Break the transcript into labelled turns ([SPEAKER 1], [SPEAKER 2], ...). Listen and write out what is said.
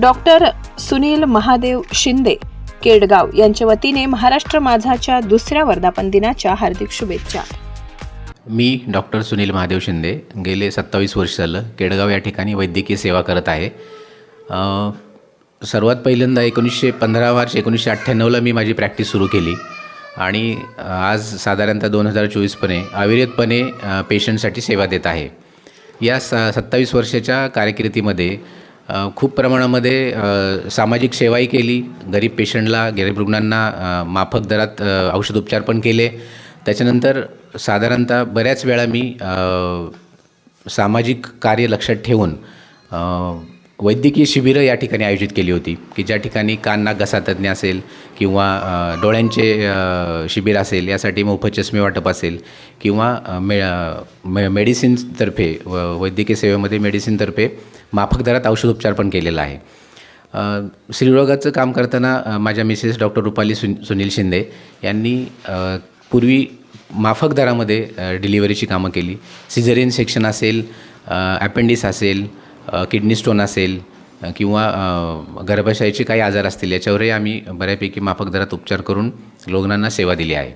[SPEAKER 1] Doctor Sunil Mahadev Shinde Kedgaon यांच्या वतीने महाराष्ट्र माझाच्या दुसऱ्या वर्धापन दिनाच्या हार्दिक शुभेच्छा.
[SPEAKER 2] मी डॉक्टर सुनील महादेव शिंदे गेले सत्तावीस वर्ष झालं. केडगाव या ठिकाणी वैद्यकीय सेवा करत आहे. सर्वात पहिल्यांदा एकोणीसशे पंधरा मार्च एकोणीसशे अठ्ठ्याण्णवला मी माझी प्रॅक्टिस सुरू केली. आणि आज साधारणतः दोन हजार चोवीसपणे अविरतपणे पेशंटसाठी सेवा देत आहे. या स सत्तावीस वर्षाच्या कारकिर्दीमध्ये खूप प्रमाणामध्ये सामाजिक सेवाही केली. गरीब पेशंटला गरीब रुग्णांना माफक दरात औषधोपचार पण केले. त्याच्यानंतर साधारणतः बऱ्याच वेळा मी सामाजिक कार्य लक्षात ठेवून वैद्यकीय शिबिरं या ठिकाणी आयोजित केली होती की ज्या ठिकाणी कान नाक घसा तज्ज्ञ असेल किंवा डोळ्यांचे शिबिर असेल यासाठी मोफत चष्मे वाटप असेल किंवा मे मे मेडिसिन्सतर्फे व वैद्यकीय सेवेमध्ये मेडिसिनतर्फे माफक दरात औषधोपचार पण केलेला आहे. स्त्रीरोगाचं काम करताना माझ्या मिसेस डॉक्टर रुपाली सुन सुनील शिंदे यांनी पूर्वी माफक दरामध्ये डिलिव्हरीची कामं केली. सिझरियन सेक्शन असेल ॲपेंडिस असेल किडनी स्टोन असेल किंवा गर्भाशयाचे काही आजार असतील याच्यावरही आम्ही बऱ्यापैकी माफक दरात उपचार करून रुग्णांना सेवा दिली आहे.